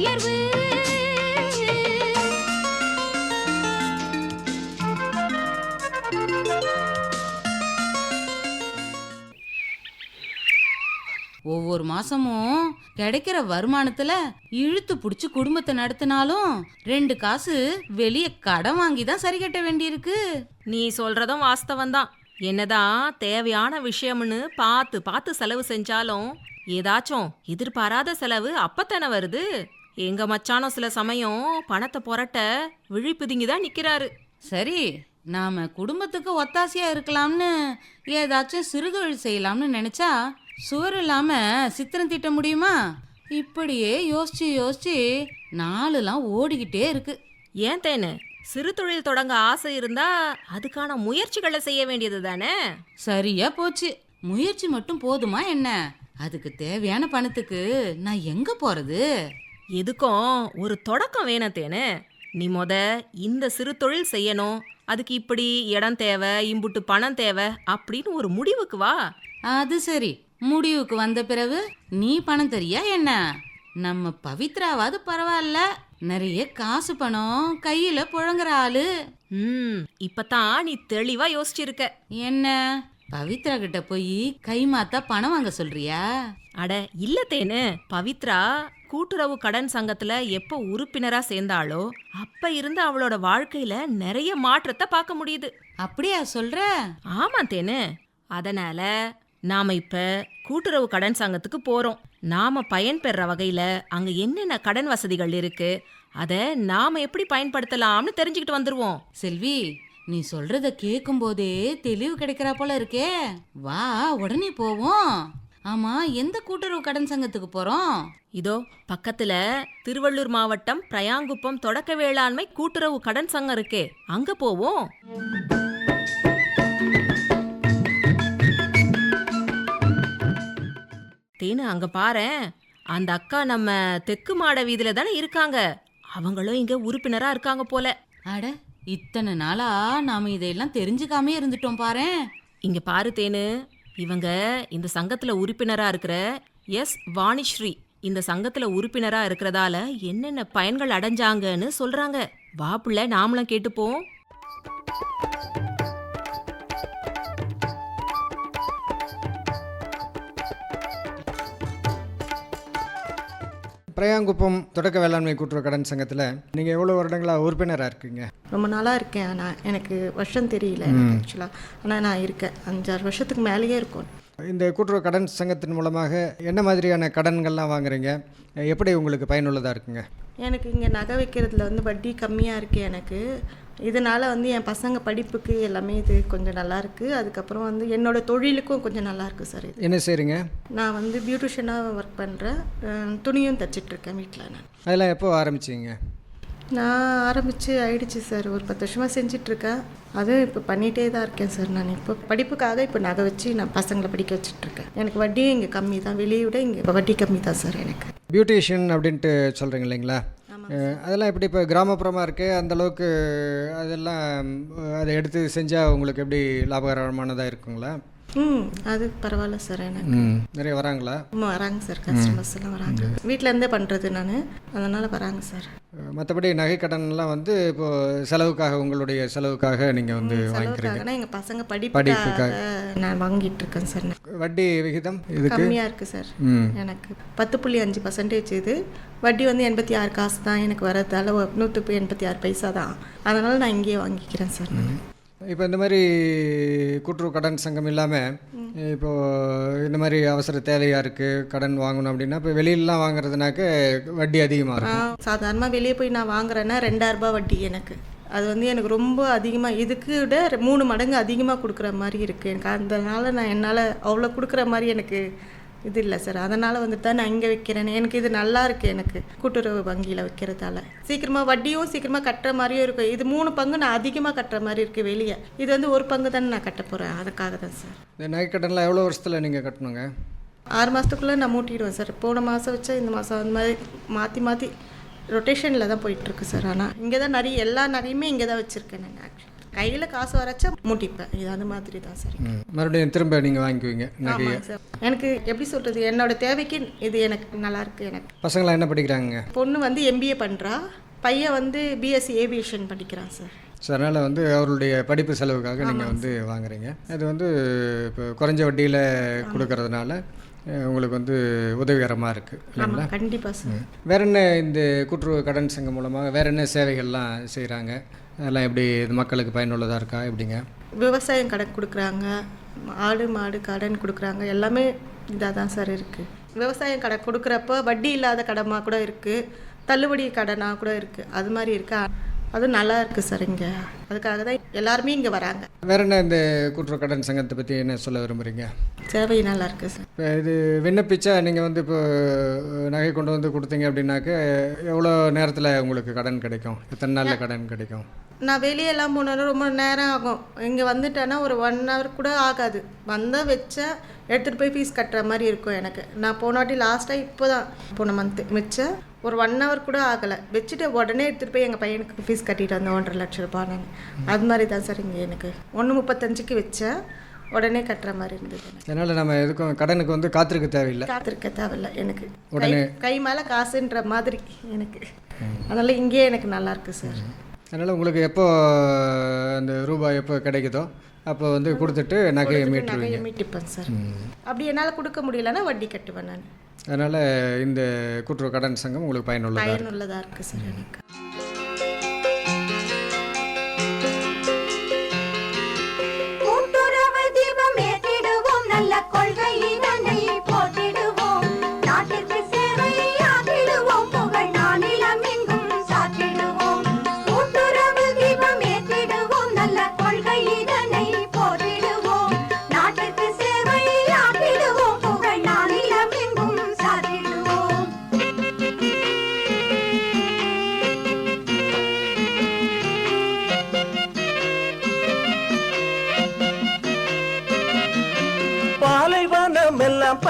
நாட்டுயர்வு ஒவ்வொரு மாசமும் கிடைக்கிற வருமானத்துல இழுத்து புடிச்சு குடும்பத்தை நடத்தினாலும் ரெண்டு காசு வெளிய கடன் வாங்கி தான் சரி கட்ட வேண்டியிருக்கு. நீ சொல்றதும் வாஸ்தவம் தான். என்னதான் தேவையான விஷயம்னு பார்த்து பார்த்து செலவு செஞ்சாலும் ஏதாச்சும் எதிர்பாராத செலவு அப்பத்தானே வருது? எங்க மச்சானம் சில சமயம் பணத்தை புரட்ட விழிப்புதுங்கி தான் நிக்கிறாரு. சரி நாம குடும்பத்துக்கு ஒத்தாசையா இருக்கலாம்னு ஏதாச்சும் சிறுதொழில் செய்யலாம்னு நினைச்சா சுவர் இல்லாம சித்திரம் தீட்ட முடியுமா? இப்படியே யோசிச்சு யோசிச்சு நாளுலாம் ஓடிக்கிட்டே இருக்கு. ஏன் தேனு? சிறு தொழில் தொடங்க ஆசை இருந்தா அதுக்கான முயற்சிகளை செய்ய வேண்டியது தானே? சரியா போச்சு. முயற்சி மட்டும் போதுமா என்ன? அதுக்கு தேவையான பணத்துக்கு நான் எங்க போறது? எதுக்கும் ஒரு தொடக்கம் வேணும் தேனு நீ மொத இந்த சிறு தொழில் செய்யணும். அதுக்கு இப்படி இடம் தேவை இம்புட்டு பணம் தேவை அப்படின்னு ஒரு முடிவுக்கு வா. அது சரி. முடிவுக்கு வந்த பிறகு நீ பணம் தரியா என்ன? நம்ம பவித்ராவாவது பரவாயில்ல நிறைய காசு பணம் கையில புழங்குற ஆளு. ம் இப்பதான் நீ தெளிவா யோசிச்சிருக்க. என்ன? பவித்ரா கிட்ட போய் கை மாத்தா பணம் வாங்க சொல்றியா? அட இல்ல தேனு பவித்ரா கூட்டுறவு கடன் சங்கத்துல எப்போ உறுப்பினரா சேர்ந்தாளோ அப்ப இருந்து அவளோட வாழ்க்கையில நிறைய மாற்றத்தை பார்க்க முடியுது. அப்படியா சொல்ற? ஆமா தேனு. அதனால நாம இப்ப கூட்டுறவு கடன் சங்கத்துக்கு போறோம். நாம பயன்பெற வகையில அங்க என்னென்ன கடன் வசதிகள் இருக்கு அத நாம எப்படி பயன்படுத்தலாம்னு தெரிஞ்சுக்கிட்டு வந்துருவோம். செல்வி நீ சொல்றத கேட்கும் போதே தெளிவு கிடைக்கிறா போல இருக்கே. வா உடனே போவோம். ஆமா எந்த கூட்டுறவு கடன் சங்கத்துக்கு போறோம்? இதோ பக்கத்துல திருவள்ளூர் மாவட்டம் பிரயாங்குப்பம் தொடக்க வேளாண்மை கூட்டுறவு கடன் சங்கம் இருக்கே. அங்க போவோம். தேனு அங்க பாரேன் அந்த அக்கா நம்ம தெற்கு மாட வீதியில தானே இருக்காங்க. அவங்களும் இங்க உறுப்பினரா இருக்காங்க போல. அட இத்தனை நாளா நாம இதையெல்லாம் தெரிஞ்சுக்காமே இருந்துட்டோம் பாரேன் இங்க பாரு தேனு. இவங்க இந்த சங்கத்துல உறுப்பினரா இருக்கிற எஸ். வாணிஸ்ரீ இந்த சங்கத்துல உறுப்பினரா இருக்கிறதால என்னென்ன பயன்கள் அடைஞ்சாங்கன்னு சொல்றாங்க. வாப்புள்ள நாமளும் கேட்டுப்போம். பிரயாங்குப்பம் தொடக்க வேளாண்மை கூட்டுறவு கடன் சங்கத்தில் நீங்கள் எவ்வளோ வருடங்களாக உறுப்பினராக இருக்கீங்க? ரொம்ப நாளாக இருக்கேன். ஆனால் எனக்கு வருஷம் தெரியல ஆக்சுவலாக ஆனால் நான் இருக்கேன். அஞ்சாறு வருஷத்துக்கு மேலேயே இருக்கும். இந்த கூட்டுறவு கடன் சங்கத்தின் மூலமாக என்ன மாதிரியான கடன்கள்லாம் வாங்குறீங்க? எப்படி உங்களுக்கு பயனுள்ளதாக இருக்குங்க? எனக்கு இங்கே நகை வைக்கிறதுல வந்து வட்டி கம்மியாக இருக்குது எனக்கு. இதனால் வந்து என் பசங்க படிப்புக்கு எல்லாமே இது கொஞ்சம் நல்லா இருக்கு அதுக்கப்புறம் வந்து என்னோட தொழிலுக்கும் கொஞ்சம் நல்லா இருக்கு சார் இது. என்ன செய்கிறீங்க நான் வந்து பியூட்டிஷியனாக ஒர்க் பண்ணுறேன். துணியும் தச்சிட்ருக்கேன் வீட்டில் நான். அதெல்லாம் எப்போ ஆரம்பிச்சிங்க? நான் ஆரம்பித்து ஆயிடுச்சு சார். ஒரு பத்து வருஷமாக செஞ்சிட்ருக்கேன் அதுவும் இப்போ பண்ணிகிட்டே தான் இருக்கேன் சார் நான். இப்போ படிப்புக்காக இப்போ நகை வச்சு நான் பசங்களை படிக்க வச்சிட்ருக்கேன் எனக்கு வட்டியும் இங்கே கம்மி தான். வெளியே விட இங்கே இப்போ வட்டி கம்மி தான் சார் எனக்கு. பியூட்டிஷியன் அப்படின்ட்டு சொல்கிறீங்க இல்லைங்களா? அதெல்லாம் எப்படி இப்போ கிராமப்புறமாக இருக்குது அந்தளவுக்கு அதெல்லாம் அதை எடுத்து செஞ்சால் உங்களுக்கு எப்படி லாபகரமானதாக இருக்குங்களா? ம். அது பரவாயில்ல சார் எனக்கு. நிறைய வராங்களா? ஆமா, வராங்க சார். கஸ்டமர்ஸ் எல்லாம் வராங்க. வீட்டில் இருந்தே பண்ணுறது நான். அதனால் வராங்க சார். மற்றபடி நகை கடன்லாம் வந்து இப்போது செலவுக்காக உங்களுடைய செலவுக்காக நீங்கள் வந்து வாங்கிக்கிறீங்க? எங்கள் பசங்க படிப்புக்காக நான் வாங்கிட்டு இருக்கேன் சார். வட்டி விகிதம் இதுக்கு? கம்மியாக இருக்குது சார். ம். எனக்கு பத்து புள்ளி அஞ்சு பர்சன்டேஜ் இது. வட்டி வந்து எண்பத்தி ஆறு காசு தான் எனக்கு வரதால நூற்றுக்கு எண்பத்தி ஆறு பைசா தான். அதனால் நான் இங்கேயே வாங்கிக்கிறேன் சார் நான். இப்போ இந்த மாதிரி கூட்டுறவு கடன் சங்கம் இல்லாமல் இப்போது இந்த மாதிரி அவசர தேவையாக இருக்குது கடன் வாங்கணும் அப்படின்னா இப்போ வெளியிலலாம் வாங்குறதுனாக்க வட்டி அதிகமாக இருக்கும். சாதாரணமாக வெளியே போய் நான் வாங்குறேன்னா ரெண்டாயிரம் ரூபாய் வட்டி எனக்கு. அது வந்து எனக்கு ரொம்ப அதிகமாக இதுக்கு விட மூணு மடங்கு அதிகமாக கொடுக்குற மாதிரி இருக்குது எனக்கு அதனால நான் என்னால் அவ்வளோ கொடுக்குற மாதிரி எனக்கு இது இல்லை சார். அதனால் வந்துட்டு தான் நான் இங்கே வைக்கிறேன். எனக்கு இது நல்லா இருக்குது எனக்கு கூட்டுறவு வங்கியில் வைக்கிறதால. சீக்கிரமாக வட்டியும் சீக்கிரமாக கட்டுற மாதிரியும் இருக்கும் இது மூணு பங்கு நான் அதிகமாக கட்டுற மாதிரி இருக்குது வெளியே. இது வந்து ஒரு பங்கு தானே நான் கட்ட போகிறேன் அதுக்காக தான் சார். இந்த நகைக்கடன்லாம் எவ்வளோ வருஷத்தில் நீங்கள் கட்டணுங்க? ஆறு மாதத்துக்குள்ளே நான் மூட்டிடுவேன் சார். போன மாதம் வச்சா இந்த மாதம் அந்த மாதிரி மாற்றி மாற்றி ரொட்டேஷனில் தான் போயிட்டுருக்கு சார். ஆனால் இங்கே தான் நிறைய எல்லா நகையுமே இங்கே தான் வச்சுருக்கேன் நான் ஆக்சுவலி கையில் காசு வரச்சா மூட்டிப்பேன். இது அந்த மாதிரி தான் சார். மறுபடியும் திரும்ப நீங்கள் வாங்கிக்குவீங்க ஆமாங்க சார். எனக்கு எப்படி சொல்கிறது என்னோட தேவைக்கு இது எனக்கு நல்லா இருக்கு எனக்கு. பசங்களாம் என்ன படிக்கிறாங்க? பொண்ணு வந்து எம்பிஏ பண்ணுறா பையன் வந்து பிஎஸ்சி ஏவியேஷன் படிக்கிறான் சார். ஸோ அதனால் வந்து அவருடைய படிப்பு செலவுக்காக நீங்கள் வந்து வாங்குறீங்க. அது வந்து இப்போ குறைஞ்ச வட்டியில் கொடுக்கறதுனால உங்களுக்கு வந்து உதவிகரமாக இருக்குது இல்லைங்களா? கண்டிப்பாக சார். வேற என்ன இந்த கூட்டுறவு கடன் சங்கம் மூலமாக வேற என்ன சேவைகள்லாம் செய்கிறாங்க அதெல்லாம் எப்படி இது மக்களுக்கு பயனுள்ளதாக இருக்கா எப்படிங்க? விவசாயம் கடன் கொடுக்குறாங்க ஆடு மாடு கடன் கொடுக்குறாங்க எல்லாமே இதாக தான் சார் இருக்குது விவசாயம் கடன் கொடுக்குறப்ப வட்டி இல்லாத கடமாக கூட இருக்குது தள்ளுபடி கடனாக கூட இருக்குது அது மாதிரி இருக்கா? அது நல்லா இருக்குது சார் இங்கே. அதுக்காக தான் எல்லாருமே இங்கே வராங்க. வேற என்ன இந்த கூட்டுறவு கடன் சங்கத்தை பற்றி என்ன சொல்ல விரும்புகிறீங்க சேவை நல்லா இருக்குது சார் இப்போ இது விண்ணப்பிச்சா நீங்கள் வந்து இப்போ நகை கொண்டு வந்து கொடுத்தீங்க அப்படின்னாக்க எவ்வளோ நேரத்தில் உங்களுக்கு கடன் கிடைக்கும்? எத்தனை நாளில் கடன் கிடைக்கும்? நான் வெளியெல்லாம் போனாலும் ரொம்ப நேரம் ஆகும். இங்கே வந்துட்டேன்னா ஒரு ஒன் ஹவர் கூட ஆகாது. வந்தால் வச்சா எடுத்துகிட்டு போய் ஃபீஸ் கட்டுற மாதிரி இருக்கும் எனக்கு. நான் போன வாட்டி லாஸ்ட்டாக இப்போ தான் போன மந்த்து மிச்சம் ஒரு ஒன் ஹவர் கூட ஆகலை. வச்சுட்டு உடனே எடுத்துகிட்டு போய் எங்கள் பையனுக்கு ஃபீஸ் கட்டிட்டு வந்தேன். ஒன்றரை லட்ச ரூபாய் நான் அது மாதிரி தான் சார் இங்கே எனக்கு. ஒன்று முப்பத்தஞ்சுக்கு வச்சேன். உடனே கட்டுற மாதிரி இருந்தது அதனால் நம்ம எதுக்கும் கடனுக்கு வந்து காத்திருக்க தேவையில்லை. காத்திருக்க தேவையில்ல எனக்கு. உடனே. கை மேலே காசுன்ற மாதிரி எனக்கு. அதனால் இங்கேயே எனக்கு நல்லா இருக்கு சார். அதனால் உங்களுக்கு எப்போ அந்த ரூபாய் எப்போ கிடைக்குதோ அப்போ வந்து கொடுத்துட்டு நகையை மீட்டுருவீங்க. மீட்டுப்பேன் சார். அப்படி என்னால் கொடுக்க முடியலன்னா வட்டி கட்டுவேன் நான். அதனால் இந்த கூட்டுறவு கடன் சங்கம் உங்களுக்கு பயனுள்ளதாக பயனுள்ளதாக இருக்குது சார் எனக்கு.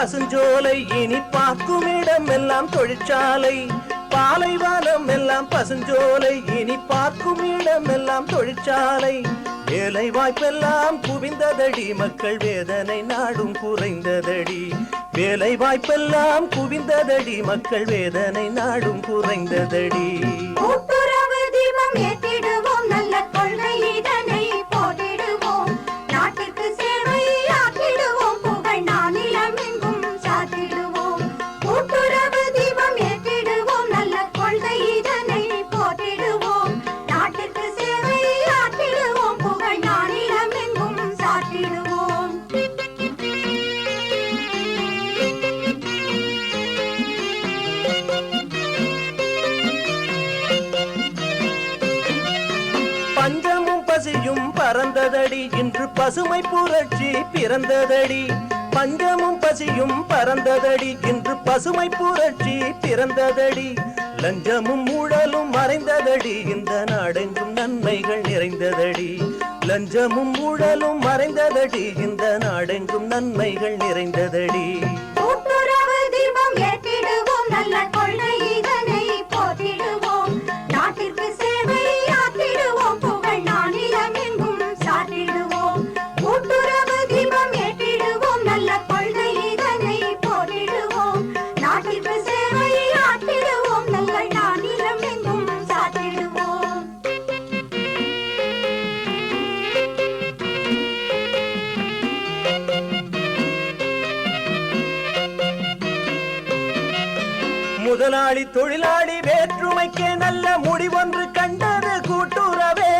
பசுஞ்சோலை இனி பார்க்கும் இடம் எல்லாம் தொழிற்சாலை. பாலைவனம் எல்லாம் பசுஞ்சோலை இனி பார்க்கும் இடம் எல்லாம் தொழிற்சாலை. வேலை வாய்ப்பெல்லாம் குவிந்ததடி மக்கள் வேதனை நாடும் குறைந்ததடி. வேலை வாய்ப்பெல்லாம் குவிந்ததடி மக்கள் வேதனை நாடும் குறைந்ததடி. பசுமை புரட்சி பிறந்ததடி. பஞ்சமும் பசியும் பறந்ததடி. இன்று பசுமை புரட்சி பிறந்ததடி. லஞ்சமும் ஊழலும் மறைந்ததடி. இந்த நாடெங்கும் நன்மைகள் நிறைந்ததடி. லஞ்சமும் ஊழலும் மறைந்ததடி. இந்த நாடெங்கும் நன்மைகள் நிறைந்ததடி. தொழிலாளி வேற்றுமைக்கே நல்ல முடிவொன்று கண்டது கூட்டுறவே.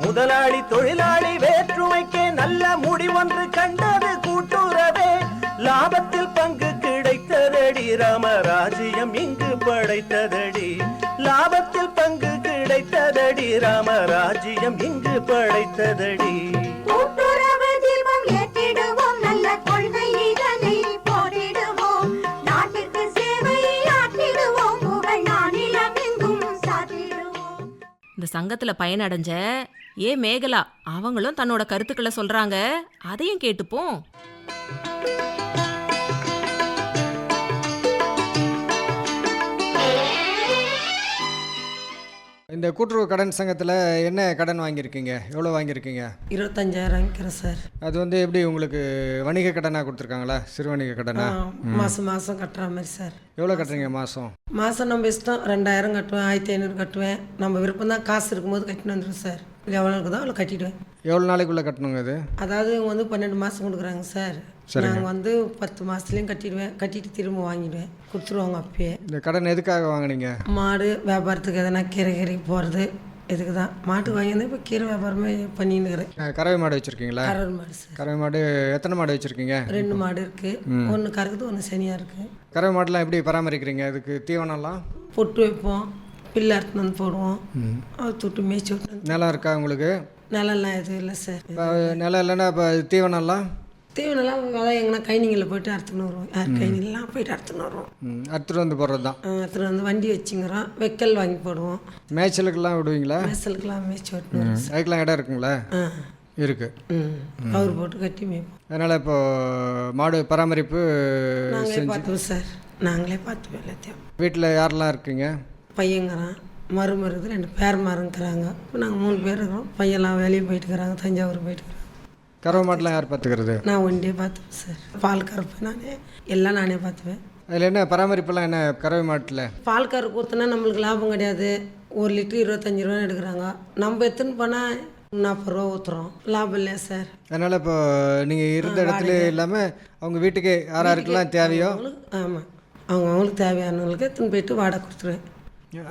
முதலாளி தொழிலாளி வேற்றுமைக்கே நல்ல முடிவொன்று கண்டது கூட்டுறவே. லாபத்தில் பங்கு கிடைத்ததடி ராமராஜ்யம் இங்கு படைத்ததடி. லாபத்தில் பங்கு கிடைத்ததடி ராமராஜ்யம் இங்கு படைத்ததடி. கூட்டுறவு இந்த சங்கத்துல பயனடைஞ்ச ஏ மேகலா அவங்களும் தன்னோட கருத்துக்களை சொல்றாங்க. அதையும் கேட்டுப்போம். இந்த கூட்டுறவு கடன் சங்கத்தில் என்ன கடன் வாங்கியிருக்கீங்க? எவ்வளோ வாங்கியிருக்கீங்க? இருபத்தஞ்சாயிரம் வாங்கிக்கிறேன் சார். அது வந்து எப்படி உங்களுக்கு வணிக கடனாக கொடுத்துருக்காங்களா? சிறு வணிக கடனா? மாதம் மாதம் கட்டுற மாதிரி சார். எவ்வளோ கட்டுறீங்க மாதம் மாதம் நம்ம இஷ்டம் ரெண்டாயிரம் கட்டுவேன் ஆயிரத்தி ஐநூறு கட்டுவேன். நம்ம விருப்பம் தான் காசு இருக்கும்போது கட்டின்னு வந்துடும் சார். எவ்வளோ இருக்குதோ அவ்வளோ கட்டிடுவேன். எவ்வளோ நாளைக்குள்ளே கட்டணுங்க அது? அதாவது இவங்க வந்து பன்னெண்டு மாதம் கொடுக்குறாங்க சார். நாங்கள் வந்து பத்து மாதத்துலேயும் கட்டிடுவேன். கட்டிட்டு திரும்ப வாங்கிடுவேன். கொடுத்துருவாங்க அப்பயே. இந்த கடன் எதுக்காக வாங்குனீங்க? மாடு வியாபாரத்துக்கு எதனா கீரை கீரைக்கு போகிறது இதுக்கு தான் மாட்டுக்கு வாங்கியிருந்தேன் இப்போ கீரை வியாபாரமே பண்ணின்னு இருக்கிறேன். கறவை மாடு வச்சுருக்கீங்களா? கரல் மாடு சார். கறவை மாடு எத்தனை மாடு வச்சுருக்கீங்க? ரெண்டு மாடு இருக்குது ஒன்று கறக்குது ஒன்று சனியாக இருக்குது கறவை மாடுலாம் எப்படி பராமரிக்கிறீங்க? அதுக்கு தீவனம்லாம்? பொட்டு வைப்போம். பில்லு அறுத்துன்னு வந்து போடுவோம். அது தொட்டு மேய்ச்சி விட்டு நிலம் இருக்கா உங்களுக்கு? நிலம்லாம் எதுவும் இல்லை சார். நிலம் இல்லைன்னா இப்போ தீவனம்லாம்? தீவனம்லாம் அதான் எங்கன்னா கைனிங்களில் போயிட்டு அறுத்துன்னு வருவோம். யார் கைனிலாம் போயிட்டு அறுத்துன்னு வருவோம். அறுத்துட்டு வந்து போடுறது தான் ஆ, அறுத்துன்னு வந்து வண்டி வச்சுங்கிறோம். வெக்கல் வாங்கி போடுவோம். மேய்ச்சலுக்கெல்லாம் விடுவீங்களா? மேசலுக்கெல்லாம் மேய்ச்சி விட்டு வருவோம். அதுக்கெல்லாம் இடம் இருக்குங்களா? ம் கவர் போட்டு கட்டி மேய்ப்போம். அதனால் இப்போ மாடு பராமரிப்பு நாங்களே பார்த்துப்போம் சார். நாங்களே பார்த்துப்போம் எல்லாத்தையும். வீட்டில் யாரெல்லாம் இருக்கீங்க? பையங்கிறான். மருமருது ரெண்டு பேர் மருங்கிறாங்க இப்போ நாங்கள் மூணு பேர் இருக்கிறோம். பையன்லாம் வெளியே போயிட்டுக்கிறாங்க தஞ்சாவூர் போயிட்டுக்கிறாங்க. கறவை மாடெலாம் யார் பார்த்துக்கிறது? நான் ஒண்டியே பார்த்துப்பேன் சார் பால் கறப்பேன் நானே. எல்லாம் நானே பார்த்துப்பேன். அதில் என்ன பராமரிப்பெல்லாம் என்ன கறவை மாட்டில்? பால் கறப்பு ஊற்றுனா நம்மளுக்கு லாபம் கிடையாது. ஒரு லிட்டரு இருபத்தஞ்சி ரூபான்னு எடுக்கிறாங்க. நம்ம எடுத்துன்னு போனால் நாற்பது ரூபா ஊற்றுறோம் லாபம் இல்லையா சார் அதனால் இப்போ நீங்கள் இருந்த இடத்துல இல்லாமல் அவங்க வீட்டுக்கு யார் யாருக்கெல்லாம் தேவையோ? ஆமாம் அவங்க அவங்களுக்கு தேவையானவங்களுக்கு எடுத்துன்னு போயிட்டு வாடகை கொடுத்துருவேன்.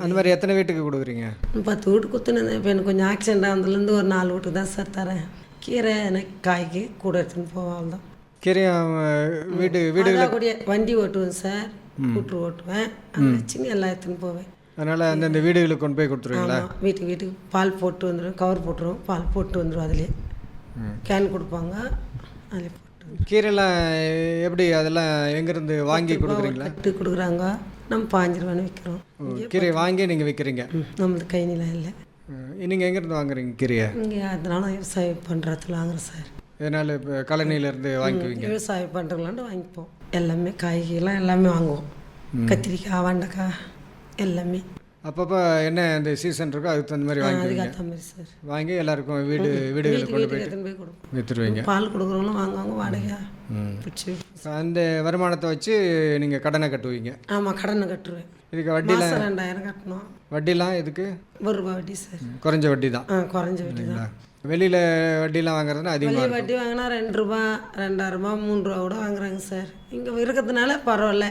அந்த மாதிரி எத்தனை வீட்டுக்கு கொடுக்குறீங்க? பத்து வீட்டு குத்துனேன் இப்போ எனக்கு கொஞ்சம் ஆக்சிடென்ட் ஆனதுலேருந்து ஒரு நாலு வீட்டுக்கு தான் சார் தரேன். கீரை எனக்கு காய்க்கு கூட எடுத்துன்னு போவோம் தான் கீரையும் அஹ், வீடு வீடு கூடிய வண்டி ஓட்டுவேன் சார். கூட்டு ஓட்டுவேன். அதை வச்சுன்னு எல்லாம் எடுத்துன்னு போவேன். அதனால் அந்தந்த வீடுகளுக்கு கொண்டு போய் கொடுத்துருவீங்களா? வீட்டுக்கு வீட்டுக்கு பால் போட்டு வந்துடும் கவர் போட்டுருவோம். பால் போட்டு வந்துடும் அதிலே கேன் கொடுப்பாங்க. அதிலே போட்டு கீரைலாம் எப்படி அதெல்லாம் எங்கேருந்து வாங்கி கொடுக்குறீங்களா? கட்டு கொடுக்குறாங்க. நம்ம பாஞ்சு ரூபான்னு விற்கிறோம் கீரை வாங்கி நீங்கள் விற்கிறீங்க நம்மளுக்கு கை நிலம் இல்லை. நீங்கள் எங்கேருந்து வாங்குறீங்க கீரையை இங்கே அதனால விவசாயம் பண்ணுறதுல வாங்குறோம் சார். இதனால் இப்போ கழனியிலேருந்து வாங்கிக்குவீங்க விவசாயம் பண்ணுறவங்களாண்டு வாங்கிப்போம். எல்லாமே காய்கறிலாம் எல்லாமே வாங்குவோம். கத்திரிக்காய் வெண்டைக்காய் எல்லாமே. அப்பப்போ என்ன இந்த சீசன் இருக்கோ அதுக்கு தகுந்த மாதிரி அதுக்கு வாங்கிக்குவீங்க? ஏற்ற மாதிரி சார். வாங்கி எல்லாருக்கும் வீடு வீடுகளுக்கு கொண்டு போய் விற்றுருவீங்க பால் கொடுக்குறவங்களும் வாங்குவாங்க வாடகையா அந்த வருமானத்தை வச்சு நீங்கள் கடனை கட்டுவீங்க. ஆமாம் கடனை கட்டுருவேன். இதுக்கு வட்டிலாம் ரெண்டாயிரம் கட்டணும். வட்டிலாம் இதுக்கு ஒரு ரூபா வட்டி சார். குறைஞ்ச வட்டி தான். குறைஞ்ச வட்டி தான். வெளியில் வட்டிலாம் வாங்குறதுனா அதிகமாக வட்டி வாங்கினா ரெண்டு ரூபா ரெண்டாயிரம் ரூபா மூணு ரூபா கூட வாங்குறாங்க சார். இங்கே இருக்கிறதுனால பரவாயில்ல.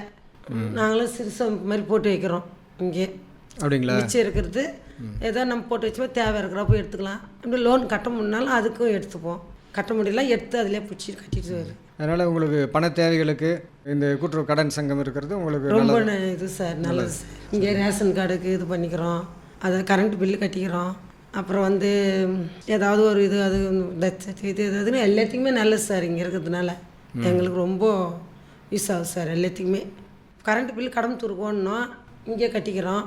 நாங்களும் சிறுசு மாதிரி போட்டு வைக்கிறோம் இங்கே. அப்படிங்களா? மிச்சம் இருக்கிறது ஏதோ நம்ம போட்டு வச்சோம் தேவை இருக்கிறப்ப எடுத்துக்கலாம். இப்படி லோன் கட்ட முடினாலும் அதுக்கும் எடுத்துப்போம். கட்ட முடியல எடுத்து அதிலே பிடிச்சி கட்டிட்டு அதனால் உங்களுக்கு பண தேவைகளுக்கு இந்த கூட்டுறவு கடன் சங்கம் இருக்கிறது உங்களுக்கு ரொம்ப இது சார் நல்லது சார். இங்கே ரேஷன் கார்டுக்கு இது பண்ணிக்கிறோம். அதை கரண்ட் பில்லு கட்டிக்கிறோம். அப்புறம் வந்து ஏதாவது ஒரு இது அது இது எதாவதுன்னு எல்லாத்துக்குமே நல்லது சார் இங்கே இருக்கிறதுனால. எங்களுக்கு ரொம்ப யூஸ் ஆகுது சார் எல்லாத்துக்குமே. கரண்ட் பில்லு கடன் துருக்கோன்னோம் இங்கே கட்டிக்கிறோம்.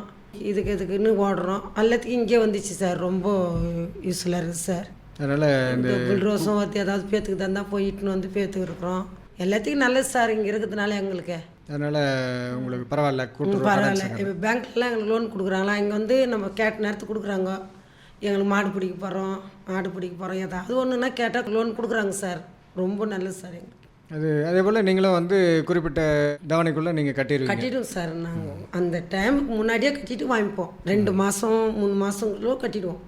இதுக்கு இதுக்குன்னு ஓடுறோம். எல்லாத்துக்கும் இங்கே வந்துச்சு சார். ரொம்ப யூஸ்ஃபுல்லாக இருக்குது சார். அதனால் இந்த டபுள் ரோஸும் ஒருத்தி ஏதாவது பேத்துக்கு தந்தா போயிட்டுன்னு வந்து பேத்துக்கு இருக்கிறோம். எல்லாத்துக்கும் நல்லது சார் இங்கே இருக்கிறதுனால எங்களுக்கு. அதனால் உங்களுக்கு பரவாயில்ல கடன் பரவாயில்ல. இப்போ பேங்க்லாம் எங்களுக்கு லோன் கொடுக்குறாங்களா? இங்கே வந்து நம்ம கேட்ட நேரத்துக்கு கொடுக்குறாங்க. எங்களுக்கு மாடு பிடிக்க போகிறோம் ஆடு பிடிக்க போகிறோம் ஏதாவது ஒன்றுனா கேட்டால் லோன் கொடுக்குறாங்க சார். ரொம்ப நல்லது சார் எங்களுக்கு. அது அதே போல் நீங்களும் வந்து குறிப்பிட்ட தவணைக்குள்ளே நீங்கள் கட்டிடுவீங்க. கட்டிடுவோம் சார் நாங்கள் அந்த டைமுக்கு முன்னாடியே கட்டிட்டு வாங்கிப்போம். ரெண்டு மாதம் மூணு மாதங்களோ கட்டிடுவோம்.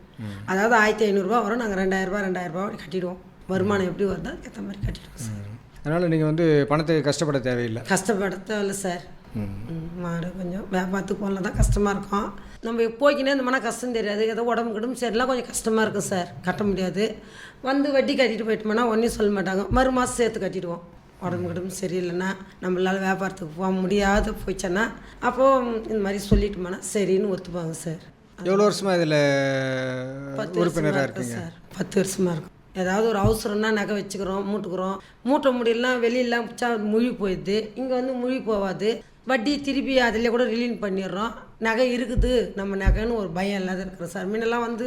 அதாவது ஆயிரத்தி ஐநூறுரூவா வரும் நாங்கள் ரெண்டாயிரரூபா ரெண்டாயிரரூபா கட்டிடுவோம். வருமானம் எப்படி வருதோ அதுக்கேற்ற மாதிரி கட்டிடுவோம் சார். அதனால் நீங்கள் வந்து பணத்தை கஷ்டப்பட தேவையில்லை. கஷ்டப்பட தேவையில்ல சார். ம், மாடு கொஞ்சம் வியாபாரத்துக்கு போகலாம் தான் கஷ்டமாக இருக்கும். நம்ம போய்க்கினே இருந்தோம்னா கஷ்டம் தெரியாது. ஏதோ உடம்பு கிடம்பு சரிலாம் கொஞ்சம் கஷ்டமாக இருக்கும் சார். கட்ட முடியாது. வந்து வட்டி கட்டிட்டு போயிட்டோம்னா ஒன்றும் சொல்ல மாட்டாங்க. மறு மாதம் சேர்த்து கட்டிடுவோம். உடம்பு கிடம்பு சரியில்லைன்னா நம்மளால வியாபாரத்துக்கு போக முடியாத. போயிடுச்சேன்னா அப்போது இந்த மாதிரி சொல்லிட்டோம்னா சரின்னு ஒத்துப்பாங்க சார். எவ்வளோ வருஷமாக இதில் பத்து உறுப்பினராக இருக்கீங்க? சார். பத்து வருஷமாக இருக்கும் ஏதாவது ஒரு அவசரம்னா நகை வச்சுக்கிறோம் மூட்டுக்கிறோம். மூட்ட முடியலாம் வெளியெல்லாம் பிடிச்சா முழி போயிடுது. இங்கே வந்து முழி போகாது வட்டி திருப்பி அதில் கூட ரிலீன் பண்ணிடுறோம். நகை இருக்குது. நம்ம நகைன்னு ஒரு பயம் இல்லாத இருக்கிறோம் சார். முன்னெல்லாம் வந்து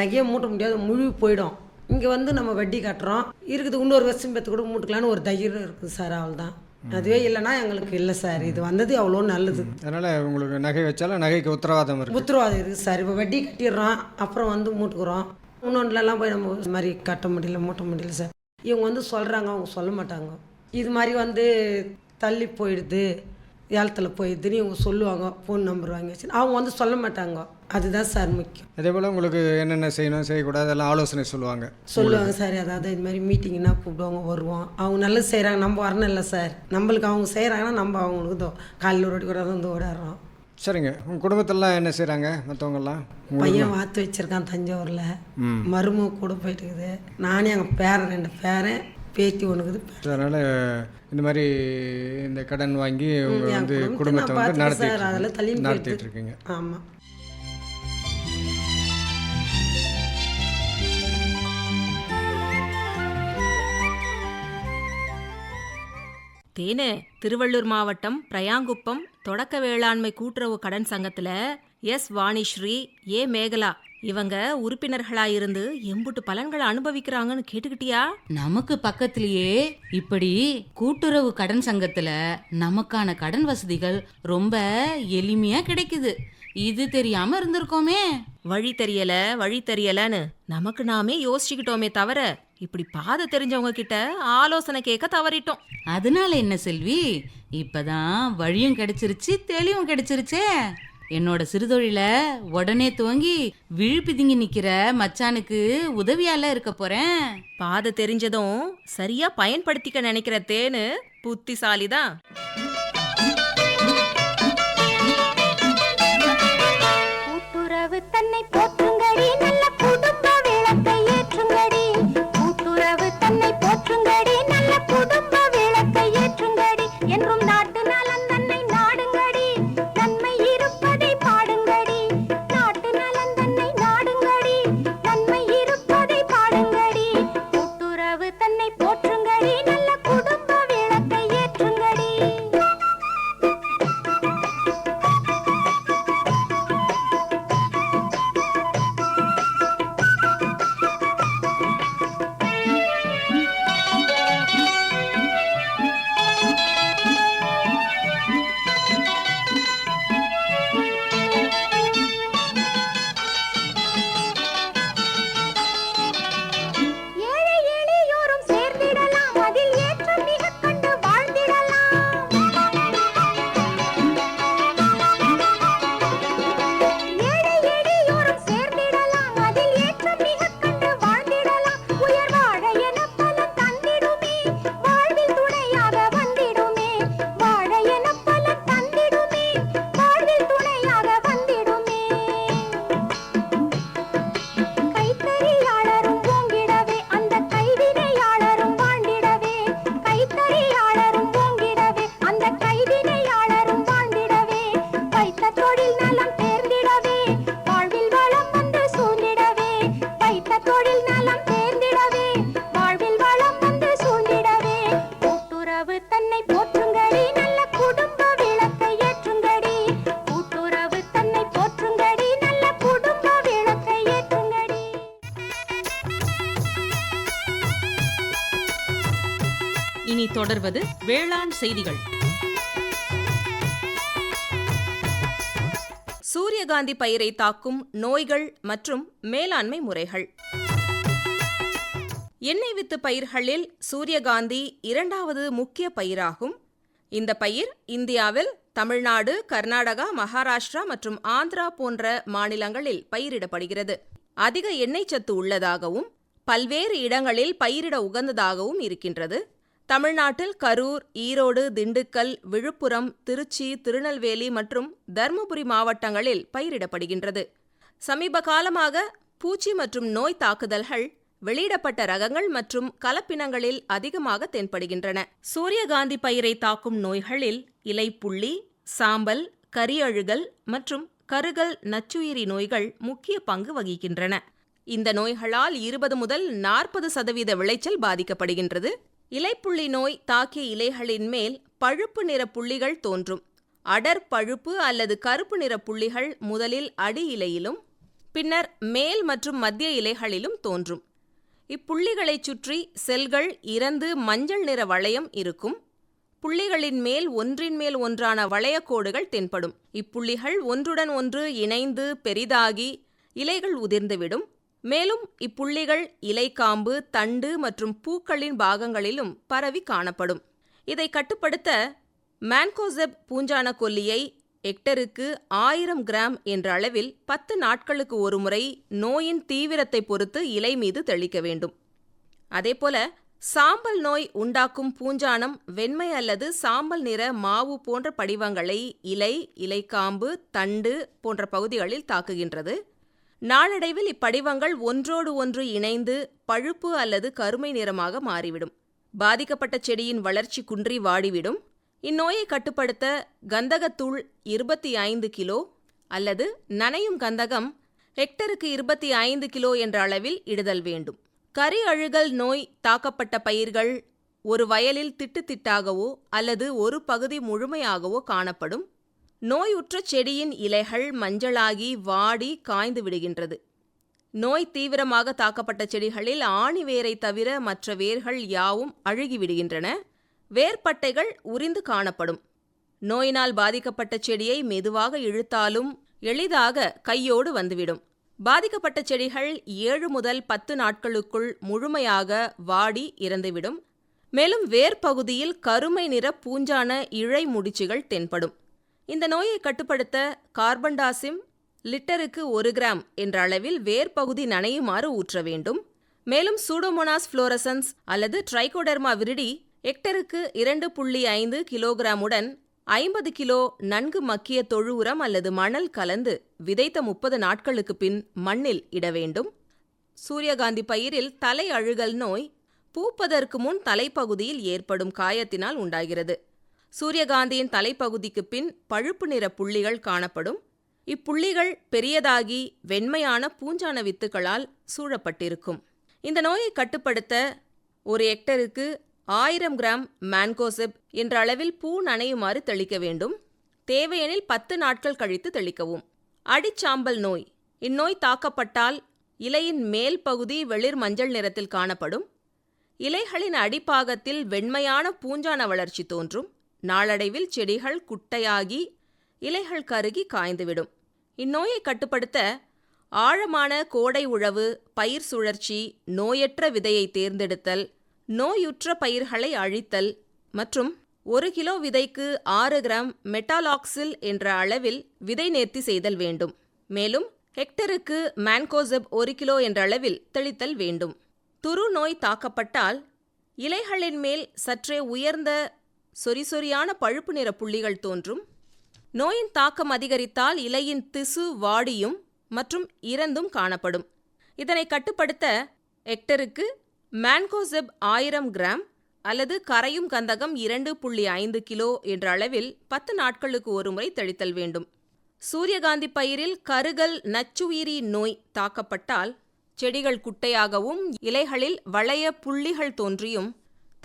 நகையே மூட்ட முடியாது முழி போயிடும். இங்கே வந்து நம்ம வட்டி கட்டுறோம். இருக்குது இன்னொரு வருஷம் பத்து கூட மூட்டுக்கலான்னு ஒரு தைரியம் இருக்குது சார் அவ்வளோதான் அதுவே இல்லைன்னா எங்களுக்கு இல்லை சார். இது வந்தது அவ்வளோ நல்லது. அதனால் உங்களுக்கு நகை வச்சாலும் நகைக்கு உத்தரவாதம் இருக்குது உத்தரவாதம் இருக்குது சார். இப்போ வட்டி கட்டிடுறோம் அப்புறம் வந்து மூட்டுக்குறோம். இன்னொன்றுலலாம் போய் நம்ம இது மாதிரி கட்ட முடியல மூட்ட முடியல சார். இவங்க வந்து சொல்கிறாங்க அவங்க சொல்ல மாட்டாங்க. இது மாதிரி வந்து தள்ளி போயிடுது. ஏலத்தில் போயிடுதுன்னு இவங்க சொல்லுவாங்க ஃபோன் நம்பர் வாங்கி வச்சு அவங்க வந்து சொல்ல மாட்டாங்க. அதுதான் சார் முக்கியம். அதே போல் உங்களுக்கு என்னென்ன செய்யணும் செய்யக்கூடாது அதெல்லாம் ஆலோசனை சொல்லுவாங்க. சொல்லுவாங்க சார் அதாவது இது மாதிரி மீட்டிங்னா கூப்பிடுவாங்க வருவோம். அவங்க நல்லது செய்கிறாங்க நம்ம வரணும் இல்லை சார். நம்மளுக்கு அவங்க செய்கிறாங்கன்னா நம்ம அவங்களுக்கு இதோ காலையில் ஒரு கூட வந்து ஓடாடுறோம். சரிங்க. உங்கள் குடும்பத்திலலாம் என்ன செய்கிறாங்க மற்றவங்கெல்லாம் பையன் வாத்து வச்சிருக்கான் தஞ்சாவூரில். மருமக கூட போயிட்டு இருக்குது. நானே எங்கள் பேரன் ரெண்டு பேரன். பேத்தி ஒன்றுக்குது அதனால் இந்த மாதிரி இந்த கடன் வாங்கி உங்கள் வந்து குடும்பத்தை வந்து பார்த்துக்கிறேன் சார், அதெல்லாம் நடத்திட்டு. இருக்கீங்க. ஆமாம் தேனு திருவள்ளூர் மாவட்டம் பிரயாங்குப்பம் தொடக்க வேளாண்மை கூட்டுறவு கடன் சங்கத்துல எஸ் வாணிஸ்ரீ ஏ மேகலா இவங்க உறுப்பினர்களா இருந்து எம்புட்டு பலன்களை அனுபவிக்கிறாங்கன்னு கேட்டுக்கிட்டியா? நமக்கு பக்கத்திலேயே இப்படி கூட்டுறவு கடன் சங்கத்துல நமக்கான கடன் வசதிகள் ரொம்ப எளிமையா கிடைக்குது. இது தெரியாம இருந்திருக்கோமே. வழி தெரியல வழி தெரியலன்னு நமக்கு நாமே யோசிச்சுக்கிட்டோமே தவிர இப்படி பாதை தெரிஞ்சவங்க கிட்ட ஆலோசனை கேட்க தவறிட்டோம். அதனால என்ன செல்வி? இப்பதான் வழியும் கிடைச்சிருச்சு தெளிவும் கிடைச்சிருச்சே. என்னோட சிறுதொழில உடனே துவங்கி விழிப்பிதுங்கி நிக்கிற மச்சானுக்கு உதவியால இருக்க போறேன். பாதை தெரிஞ்சதும் சரியா பயன்படுத்திக்க நினைக்கிற தேனு புத்திசாலிதான் கூட்டுறவு தன்னை போற்றுங்கடி இனி தொடர்வது வேளாண் செய்திகள். சூரியகாந்தி பயிரை தாக்கும் நோய்கள் மற்றும் மேலாண்மை முறைகள். எண்ணெய் வித்து பயிர்களில் சூரியகாந்தி இரண்டாவது முக்கிய பயிராகும். இந்த பயிர் இந்தியாவில் தமிழ்நாடு கர்நாடகா மகாராஷ்டிரா மற்றும் ஆந்திரா போன்ற மாநிலங்களில் பயிரிடப்படுகிறது. அதிக எண்ணெய் சத்து உள்ளதாகவும் பல்வேறு இடங்களில் பயிரிட உகந்ததாகவும் இருக்கின்றது. தமிழ்நாட்டில் கரூர் ஈரோடு திண்டுக்கல் விழுப்புரம் திருச்சி திருநெல்வேலி மற்றும் தருமபுரி மாவட்டங்களில் பயிரிடப்படுகின்றது. சமீப காலமாக பூச்சி மற்றும் நோய் தாக்குதல்கள் வெளியிடப்பட்ட ரகங்கள் மற்றும் கலப்பினங்களில் அதிகமாக தென்படுகின்றன. சூரியகாந்தி பயிரை தாக்கும் நோய்களில் இலைப்புள்ளி சாம்பல் கரியழுகல் மற்றும் கருகல் நச்சுயிரி நோய்கள் முக்கிய பங்கு வகிக்கின்றன. இந்த நோய்களால் இருபது முதல் நாற்பது சதவீத விளைச்சல் பாதிக்கப்படுகின்றது. இலைப்புள்ளி நோய் தாக்கிய இலைகளின் மேல் பழுப்பு நிற புள்ளிகள் தோன்றும். அடர் பழுப்பு அல்லது கருப்பு நிற புள்ளிகள் முதலில் அடி இலையிலும் பின்னர் மேல் மற்றும் மத்திய இலைகளிலும் தோன்றும். இப்புள்ளிகளைச் சுற்றி செல்கள் இறந்து மஞ்சள் நிற வளையம் இருக்கும். புள்ளிகளின் மேல் ஒன்றின் மேல் ஒன்றான வளையக்கோடுகள் தென்படும். இப்புள்ளிகள் ஒன்றுடன் ஒன்று இணைந்து பெரிதாகி இலைகள் உதிர்ந்துவிடும். மேலும் இப்புள்ளிகள் இலைக்காம்பு தண்டு மற்றும் பூக்களின் பாகங்களிலும் பரவி காணப்படும். இதை கட்டுப்படுத்த மேன்கோசெப் பூஞ்சான கொல்லியை ஹெக்டருக்கு ஆயிரம் கிராம் என்ற அளவில் பத்து நாட்களுக்கு ஒருமுறை நோயின் தீவிரத்தை பொறுத்து இலை மீது தெளிக்க வேண்டும். அதேபோல சாம்பல் நோய் உண்டாக்கும் பூஞ்சானம் வெண்மை அல்லது சாம்பல் நிற மாவு போன்ற படிவங்களை இலை இலைக்காம்பு தண்டு போன்ற பகுதிகளில் தாக்குகின்றது. நாளடைவில் இப்படிவங்கள் ஒன்றோடு ஒன்று இணைந்து பழுப்பு அல்லது கருமை நிறமாக மாறிவிடும். பாதிக்கப்பட்ட செடியின் வளர்ச்சி குன்றி வாடிவிடும். இந்நோயை கட்டுப்படுத்த கந்தகத்தூள் இருபத்தி ஐந்து கிலோ அல்லது நனையும் கந்தகம் ஹெக்டருக்கு இருபத்தி ஐந்து கிலோ என்ற அளவில் இடுதல் வேண்டும். கரி அழுகல் நோய் தாக்கப்பட்ட பயிர்கள் ஒரு வயலில் திட்டு திட்டாகவோ அல்லது ஒரு பகுதி முழுமையாகவோ காணப்படும். நோயுற்ற செடியின் இலைகள் மஞ்சளாகி வாடி காய்ந்து விடுகின்றது. நோய் தீவிரமாக தாக்கப்பட்ட செடிகளில் ஆணி வேரை தவிர மற்ற வேர்கள் யாவும் அழுகிவிடுகின்றன வேர்பட்டைகள் உரிந்து காணப்படும். நோயினால் பாதிக்கப்பட்ட செடியை மெதுவாக இழுத்தாலும் எளிதாக கையோடு வந்துவிடும். பாதிக்கப்பட்ட செடிகள் ஏழு முதல் பத்து நாட்களுக்குள் முழுமையாக வாடி இறந்துவிடும். மேலும் வேர்பகுதியில் கருமை நிற பூஞ்சான இழை முடிச்சுகள் தென்படும். இந்த நோயை கட்டுப்படுத்த கார்பன்டாசிம் லிட்டருக்கு ஒரு கிராம் என்ற அளவில் வேர்பகுதி நனையுமாறு ஊற்ற வேண்டும். மேலும் சூடோமோனாஸ் ஃப்ளோரசன்ஸ் அல்லது ட்ரைகோடெர்மா விரிடி ஹெக்டருக்கு இரண்டு புள்ளி ஐந்து கிலோகிராமுடன் ஐம்பது கிலோ நன்கு மக்கிய தொழு உரம் அல்லது மணல் கலந்து விதைத்த முப்பது நாட்களுக்கு பின் மண்ணில் இட வேண்டும். சூரியகாந்தி பயிரில் தலை அழுகல் நோய் பூப்பதற்கு முன் தலைப்பகுதியில் ஏற்படும் காயத்தினால் உண்டாகிறது. சூரியகாந்தியின் தலைப்பகுதிக்கு பின் பழுப்பு நிற புள்ளிகள் காணப்படும். இப்புள்ளிகள் பெரியதாகி வெண்மையான பூஞ்சான வித்துக்களால் சூழப்பட்டிருக்கும். இந்த நோயை கட்டுப்படுத்த ஒரு ஹெக்டருக்கு ஆயிரம் கிராம் மேன்கோசெப் என்ற அளவில் பூ நனையுமாறு தெளிக்க வேண்டும். தேவையெனில் பத்து நாட்கள் கழித்து தெளிக்கவும். அடிச்சாம்பல் நோய். இந்நோய் தாக்கப்பட்டால் இலையின் மேல் பகுதி வெளிர் மஞ்சள் நிறத்தில் காணப்படும். இலைகளின் அடிப்பாகத்தில் வெண்மையான பூஞ்சான வளர்ச்சி தோன்றும். நாளடைவில் செடிகள் குட்டையாகி இலைகள் கருகி காய்ந்துவிடும். இந்நோயை கட்டுப்படுத்த ஆழமான கோடை உழவு பயிர் சுழற்சி நோயற்ற விதையை தேர்ந்தெடுத்தல் நோயுற்ற பயிர்களை அழித்தல் மற்றும் ஒரு கிலோ விதைக்கு ஆறு கிராம் மெட்டாலாக்சில் என்ற அளவில் விதை நேர்த்தி செய்தல் வேண்டும். மேலும் ஹெக்டருக்கு மேன்கோசெப் ஒரு கிலோ என்ற அளவில் தெளித்தல் வேண்டும். துரு நோய் தாக்கப்பட்டால் இலைகளின் மேல் சற்றே உயர்ந்த சொறி சொறியான பழுப்பு நிற புள்ளிகள் தோன்றும். நோயின் தாக்கம் அதிகரித்தால் இலையின் திசு வாடியும் மற்றும் இறந்தும் காணப்படும். இதனை கட்டுப்படுத்த ஹெக்டருக்கு மேன்கோசெப் ஆயிரம் கிராம் அல்லது கரையும் கந்தகம் இரண்டு புள்ளி ஐந்து கிலோ என்ற அளவில் பத்து நாட்களுக்கு ஒருமுறை தெளித்தல் வேண்டும். சூரியகாந்தி பயிரில் கருகல் நச்சுயிரி நோய் தாக்கப்பட்டால் செடிகள் குட்டையாகவும் இலைகளில் வளைய புள்ளிகள் தோன்றியும்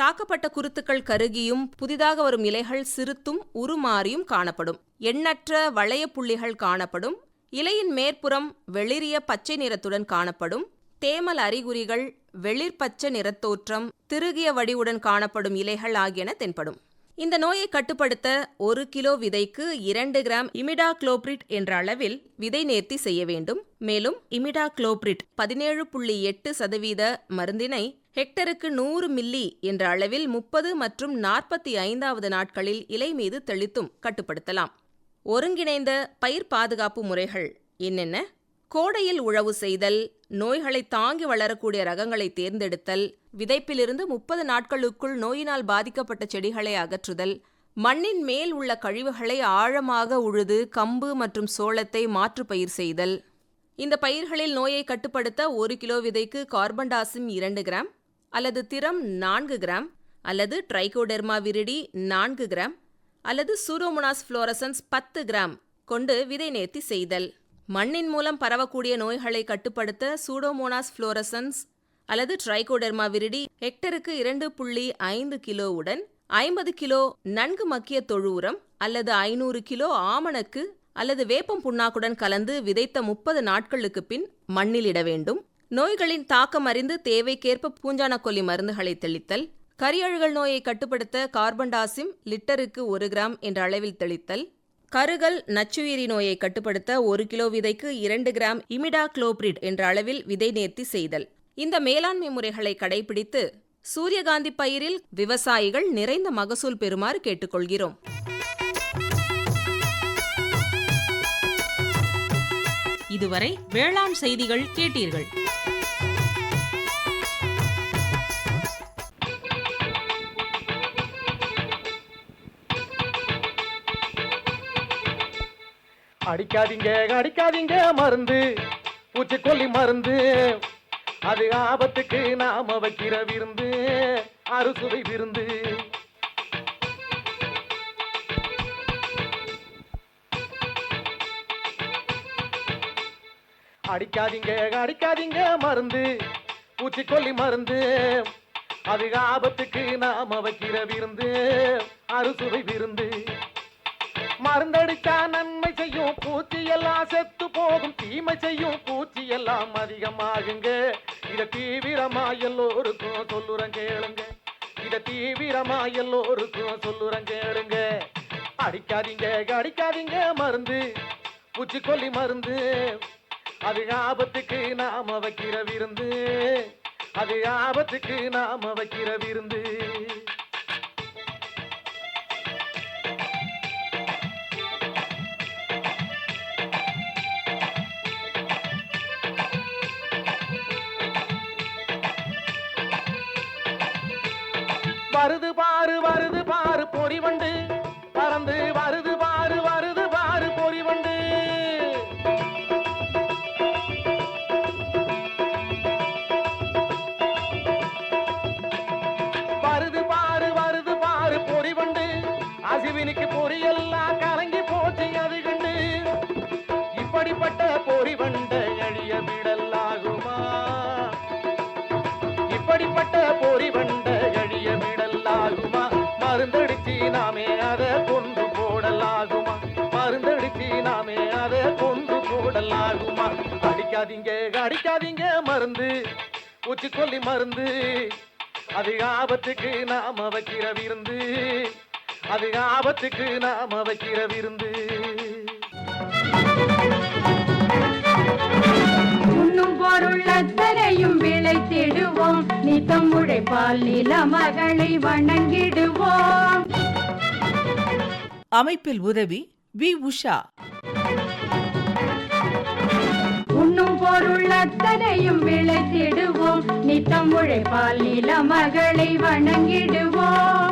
தாக்கப்பட்ட குருத்துக்கள் கருகியும் புதிதாக வரும் இலைகள் சிறுத்தும் உருமாறியும் காணப்படும். எண்ணற்ற வளைய புள்ளிகள் காணப்படும். இலையின் மேற்புறம் வெளிரிய பச்சை நிறத்துடன் காணப்படும். தேமல் அறிகுறிகள் வெளிர்பச்சை நிறத்தோற்றம் திருகிய வடிவுடன் காணப்படும் இலைகள் ஆகியன தென்படும். இந்த நோயை கட்டுப்படுத்த ஒரு கிலோ விதைக்கு இரண்டு கிராம் இமிடாக்ளோப்ரிட் என்ற அளவில் விதை நேர்த்தி செய்ய வேண்டும். மேலும் இமிடாக்ளோப்ரிட் பதினேழு புள்ளி எட்டு சதவீத மருந்தினை ஹெக்டருக்கு நூறு மில்லி என்ற அளவில் முப்பது மற்றும் நாற்பத்தி ஐந்தாவது நாட்களில் இலை மீது தெளித்தும் கட்டுப்படுத்தலாம். ஒருங்கிணைந்த பயிர் பாதுகாப்பு முறைகள் என்னென்ன? கோடையில் உழவு செய்தல் நோய்களை தாங்கி வளரக்கூடிய ரகங்களை தேர்ந்தெடுத்தல் விதைப்பிலிருந்து முப்பது நாட்களுக்குள் நோயினால் பாதிக்கப்பட்ட செடிகளை அகற்றுதல் மண்ணின் மேல் உள்ள கழிவுகளை ஆழமாக உழுது கம்பு மற்றும் சோளத்தை மாற்று பயிர் செய்தல். இந்த பயிர்களில் நோயை கட்டுப்படுத்த ஒரு கிலோ விதைக்கு கார்பன்டாசிம் இரண்டு கிராம் அல்லது திரம் நான்கு கிராம் அல்லது ட்ரைகோடெர்மா விரிடி நான்கு கிராம் அல்லது சூரோமோனாஸ் ஃப்ளோரசன்ஸ் பத்து கிராம் கொண்டு விதை நேர்த்தி செய்தல். மண்ணின் மூலம் பரவக்கூடிய நோய்களை கட்டுப்படுத்த சூடோமோனாஸ் ஃப்ளோரசன்ஸ் அல்லது ட்ரைகோடெர்மா விரிடி ஹெக்டருக்கு இரண்டு புள்ளி ஐந்து கிலோவுடன் ஐம்பது கிலோ நன்கு மக்கிய தொழு உரம் அல்லது ஐநூறு கிலோ ஆமணக்கு அல்லது வேப்பம் புண்ணாக்குடன் கலந்து விதைத்த முப்பது நாட்களுக்கு பின் மண்ணில் இட வேண்டும். நோய்களின் தாக்கம் அறிந்து தேவைக்கேற்ப பூஞ்சானக்கொல்லி மருந்துகளை தெளித்தல் கரியழுகல் நோயை கட்டுப்படுத்த கார்பன்டாசிம் லிட்டருக்கு ஒரு கிராம் என்ற அளவில் தெளித்தல் கருகல் நச்சுயிரி நோயை கட்டுப்படுத்த ஒரு கிலோ விதைக்கு இரண்டு கிராம் இமிடா குளோப்ரிட் என்ற அளவில் விதை நேர்த்தி செய்தல். இந்த மேலாண்மை முறைகளை கடைபிடித்து சூரியகாந்தி பயிரில் விவசாயிகள் நிறைந்த மகசூல் பெறுமாறு கேட்டுக்கொள்கிறோம். இதுவரை வேளாண் செய்திகள் கேட்டீர்கள். அடிக்காதீங்க அடிக்காதீங்க மருந்து. பூச்சிக்கொல்லி மருந்து. அது ஆபத்துக்கு நாம வைக்கிற விருந்து. அறுசுவை விருந்து. அடிக்காதீங்க அடிக்காதீங்க மருந்து. பூச்சிக்கொல்லி மருந்து. அது ஆபத்துக்கு நாம வைக்கிற விருந்து. அறுசுவை விருந்து. மருந்தடித்தா நன்மை செய்யும். பூச்சி எல்லாம் செத்து போகும். தீமை செய்யும். பூச்சி எல்லாம் அதிகமாகுங்க. இத தீவிரமா எல்லோருக்கும் சொல்லுறேன் கேளுங்க. இத தீவிரமா எல்லோருக்கும் சொல்லுறேன் கேளுங்க. அடிக்காதீங்க அடிக்காதீங்க மருந்து. பூச்சிக்கொல்லி மருந்து. அது ஆபத்துக்கு நாம வைக்கிற விருந்து. அது ஆபத்துக்கு நாம வைக்கிற விருந்து. அசிவினிக்கு பொரியெல்லாம் கலங்கி போச்சு அது கண்டு. இப்படிப்பட்ட பொறி வண்ட எழிய விடலாகுமா இப்படிப்பட்ட பொறி வண்ட எழிய விடலாகுமா மருந்தடிச்சு நாமே அதை கொண்டு போடலாகுமா? மருந்தடிச்சு நாமே அதை கொண்டு போடலாகுமா? அடிக்காதீங்க அடிக்காதீங்க மருந்து. பூச்சிக்கொல்லி மருந்து. அது ஆபத்துக்கு நாம வைக்கிற விருந்து. அது ஆபத்துக்கு நாம வைக்கிற விருந்து. உண்ணும் பொருள் அத்தனையும் விளைத்திடுவோம் நித்தம் உழைப்பால் நில மகளை வணங்கிடுவோம். அமைப்பில் உதவி வி உஷா. உண்ணும் பொருள் அத்தனையும் விளைத்திடுவோம் நித்தம் உழைப்பால் நில மகளை வணங்கிடுவோம்.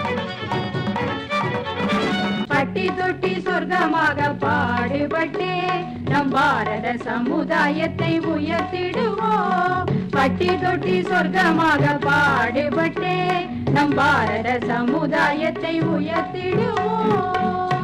தட்டி தொட்டி சொர்க்கமாக பாடுபட்டே நம் பாரத சமுதாயத்தை உயர்த்திடுவோம். பட்டி தொட்டி சொர்க்கமாக பாடுபட்டே நம் பாரத சமுதாயத்தை உயர்த்திடுவோம்.